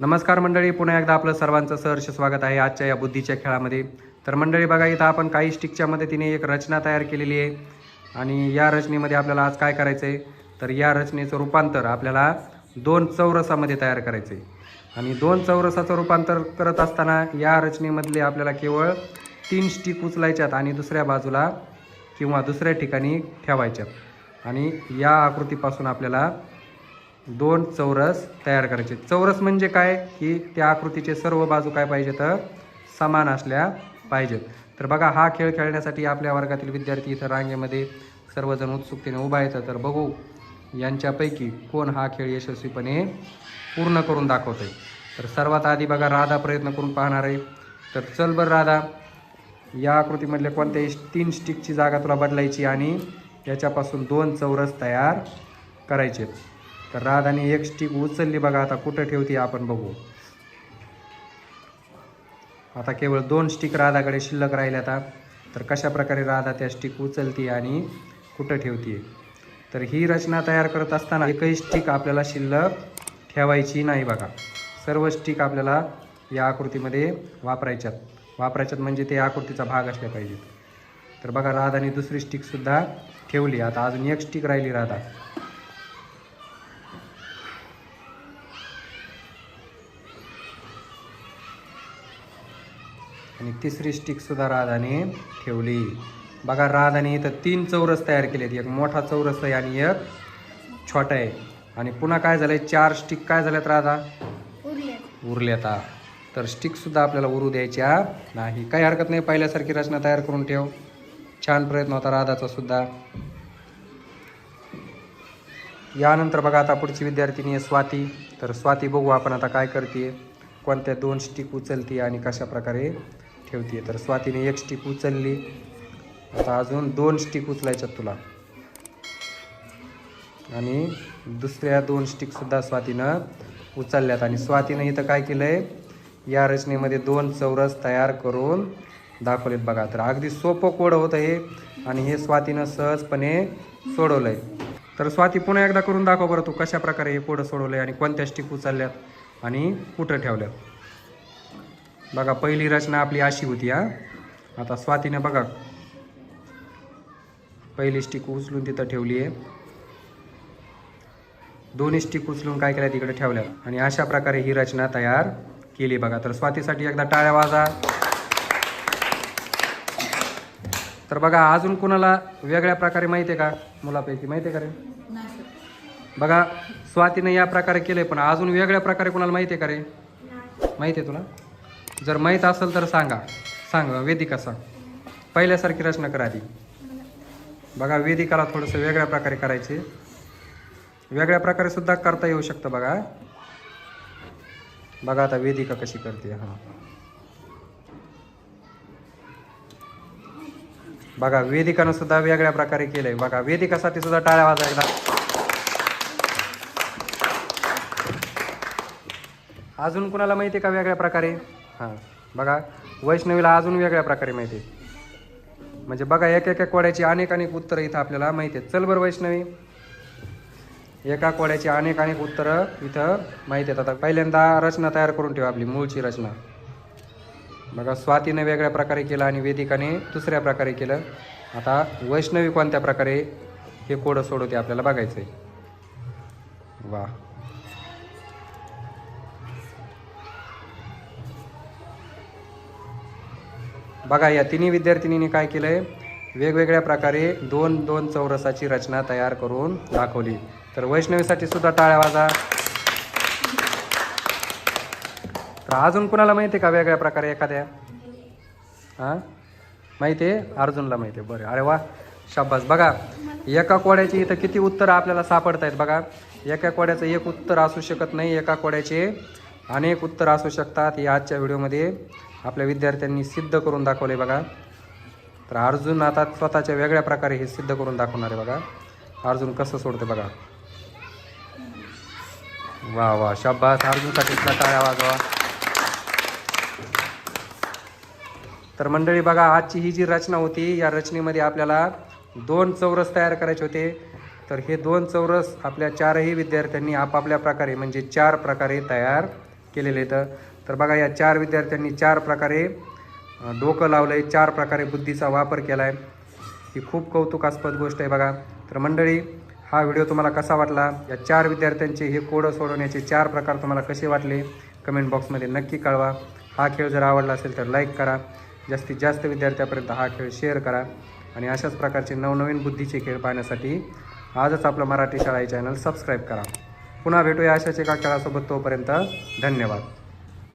नमस्कार मंडळी पुन्हा एकदा आपलं सर्वांचं सहर्ष स्वागत आहे आजच्या या बुद्धीच्या खेळामध्ये. तर मंडळी बघा इथं आपण काही स्टिकच्या मदतीने एक रचना तयार केलेली आहे. आणि या रचनेमध्ये आपल्याला आज काय करायचं आहे तर या रचनेचं रूपांतर आपल्याला दोन चौरसामध्ये तयार करायचं आहे आणि दोन चौरसाचं रूपांतर करत असताना या रचनेमधले आपल्याला केवळ तीन स्टिक उचलायच्यात आणि दुसऱ्या बाजूला किंवा दुसऱ्या ठिकाणी ठेवायच्यात. आणि या आकृतीपासून आपल्याला दोन चौरस तयार करायचे. चौरस म्हणजे काय? की त्या आकृतीचे सर्व बाजू काय पाहिजे तर समान असल्या पाहिजेत. तर बघा हा खेळ खेळण्यासाठी आपल्या वर्गातील विद्यार्थी इथं रांगेमध्ये सर्वजण उत्सुकतेने उभा येतं तर बघू यांच्यापैकी कोण हा खेळ यशस्वीपणे पूर्ण करून दाखवतोय. तर सर्वात आधी बघा राधा प्रयत्न करून पाहणार आहे. तर चल बरं राधा या आकृतीमधल्या कोणत्याही तीन स्टिकची जागा तुला बदलायची आणि याच्यापासून दोन चौरस तयार करायचे. तर राधाने एक स्टिक उचलली बघा आता कुठं ठेवते आपण बघू. आता केवळ दोन स्टिक राधाकडे शिल्लक राहिल्या आता तर कशा प्रकारे राधा त्या स्टिक उचलते आणि कुठं ठेवते तर ही रचना तयार करत असताना एकही स्टिक आपल्याला शिल्लक ठेवायची नाही बघा. सर्व स्टिक आपल्याला या आकृतीमध्ये वापरायच्यात. वापरायच्यात म्हणजे ते आकृतीचा भाग असल्या पाहिजेत. तर बघा राधाने दुसरी स्टिकसुद्धा ठेवली. आता अजून एक स्टिक राहिली राधा. आणि तिसरी स्टिकसुद्धा राधाने ठेवली. बघा राधाने इथं तीन चौरस तयार केलेत. एक मोठा चौरस आहे आणि एक छोटा आहे. आणि पुन्हा काय झालंय? चार स्टिक काय झाल्यात राधा? उरल्यात. तर स्टिकसुद्धा आपल्याला उरू द्यायच्या नाही. काही हरकत नाही. पहिल्यासारखी रचना तयार करून ठेव. छान प्रयत्न होता राधाचा सुद्धा. यानंतर बघा आता पुढची विद्यार्थिनी आहे स्वाती. तर स्वाती बघू आपण आता काय करते कोणत्या दोन स्टिक उचलते आणि कशा प्रकारे ठेवते तर स्वातीने एक स्टिक उचलली. आता अजून दोन स्टिक उचलायच्यात तुला. आणि दुसऱ्या दोन स्टिकसुद्धा स्वातीनं उचलल्यात. आणि स्वातीनं इथं काय केलं आहे या रचनेमध्ये दोन चौरस तयार करून दाखवलेत बघा. तर अगदी सोपं कोड होतं हे आणि हे स्वातीनं सहजपणे सोडवलं आहे तर स्वाती पुन्हा एकदा करून दाखव बरं तू कशा प्रकारे हे कोड सोडवलं आहे आणि कोणत्या स्टिक उचलल्यात आणि कुठं ठेवल्यात. बघा पहिली रचना आपली अशी होती हा. आता स्वातीनं बघा पहिली स्टिक उचलून तिथं ठेवली आहे. दोन्ही स्टिक उचलून काय केल्या तिकडे ठेवल्या आणि अशा प्रकारे ही रचना तयार केली बघा. तर स्वातीसाठी एकदा टाळ्या वाजा. तर बघा अजून कुणाला वेगळ्या प्रकारे माहिती आहे का? मुलापैकी माहिती आहे का रे? बघा स्वातीने या प्रकारे केलंय पण अजून वेगळ्या प्रकारे कुणाला माहिती आहे का रे? माहिती आहे तुला? जर माहीत असेल तर सांगा. सांग वेदिका सांग. पहिल्यासारखी रचना करा आधी. बघा वेदिकाला थोडंसं वेगळ्या प्रकारे करायचे. वेगळ्या प्रकारे सुद्धा करता येऊ शकतं बघा. बघा आता वेदिका कशी करते हां. बघा वेदिकानं सुद्धा वेगळ्या प्रकारे केलंय. बघा वेदिकासाठी सुद्धा टाळ्या वाजा एकदा. अजून कुणाला माहिती आहे का वेगळ्या प्रकारे? हां. बघा वैष्णवीला अजून वेगळ्या प्रकारे माहिती आहे. म्हणजे बघा एक एका कोड्याची अनेक अनेक उत्तरं इथं आपल्याला माहिती आहेत. चल बरं वैष्णवी. एका कोड्याची अनेक अनेक उत्तरं इथं माहिती आहेत. आता पहिल्यांदा रचना तयार करून ठेवा आपली मूळची रचना. बघा स्वातीनं वेगळ्या प्रकारे केलं आणि वेदिकाने दुसऱ्या प्रकारे केलं. आता वैष्णवी कोणत्या प्रकारे हे कोडं सोडवते आपल्याला बघायचं आहे वा बघा या तिन्ही विद्यार्थिनीने काय केलंय? वेगवेगळ्या प्रकारे दोन दोन चौरसाची रचना तयार करून दाखवली. तर वैष्णवीसाठी सुद्धा टाळ्या वाजा. तर अजून कुणाला माहिती आहे का वेगळ्या प्रकारे एखाद्या? हां? माहिती आहे? अर्जुनला माहिती आहे. बरं अरे वा शाबास. बघा एका कोड्याची इथं किती उत्तरं आपल्याला सापडत आहेत बघा. एका कोड्याचं एक उत्तर असू शकत नाही एका कोड्याचे अनेक उत्तर असू शकतात. या आजच्या व्हिडिओमध्ये आपल्या विद्यार्थ्यांनी सिद्ध करून दाखवले बघा. तर अर्जुन आता स्वतःच्या वेगळ्या प्रकारे हे सिद्ध करून दाखवणार आहे बघा. अर्जुन कसं सोडते बघा. वा वा शाबास. अर्जुनसाठी टाळ्या वाजवा. तर मंडळी बघा आजची ही जी रचना होती या रचनेमध्ये आपल्याला दोन चौरस तयार करायचे होते. तर हे दोन चौरस आपल्या चारही विद्यार्थ्यांनी आपापल्या प्रकारे म्हणजे चार प्रकारे तयार केलेले आहेत. तर बघा या चार विद्यार्थ्यांनी चार प्रकारे डोकं लावलं आहे चार प्रकारे बुद्धीचा वापर केला आहे ही खूप कौतुकास्पद गोष्ट आहे बघा. तर मंडळी हा व्हिडिओ तुम्हाला कसा वाटला? या चार विद्यार्थ्यांचे हे कोडं सोडवण्याचे चार प्रकार तुम्हाला कसे वाटले? कमेंट बॉक्समध्ये नक्की कळवा. हा खेळ जर आवडला असेल तर लाईक करा. जास्तीत जास्त विद्यार्थ्यापर्यंत हा खेळ शेअर करा. आणि अशाच प्रकारचे नवनवीन बुद्धीचे खेळ पाहण्यासाठी आजच आपलं मराठी शाळा चॅनल सबस्क्राईब करा. पुन्हा भेटूया अशाच एका खेळासोबत तोपर्यंत धन्यवाद.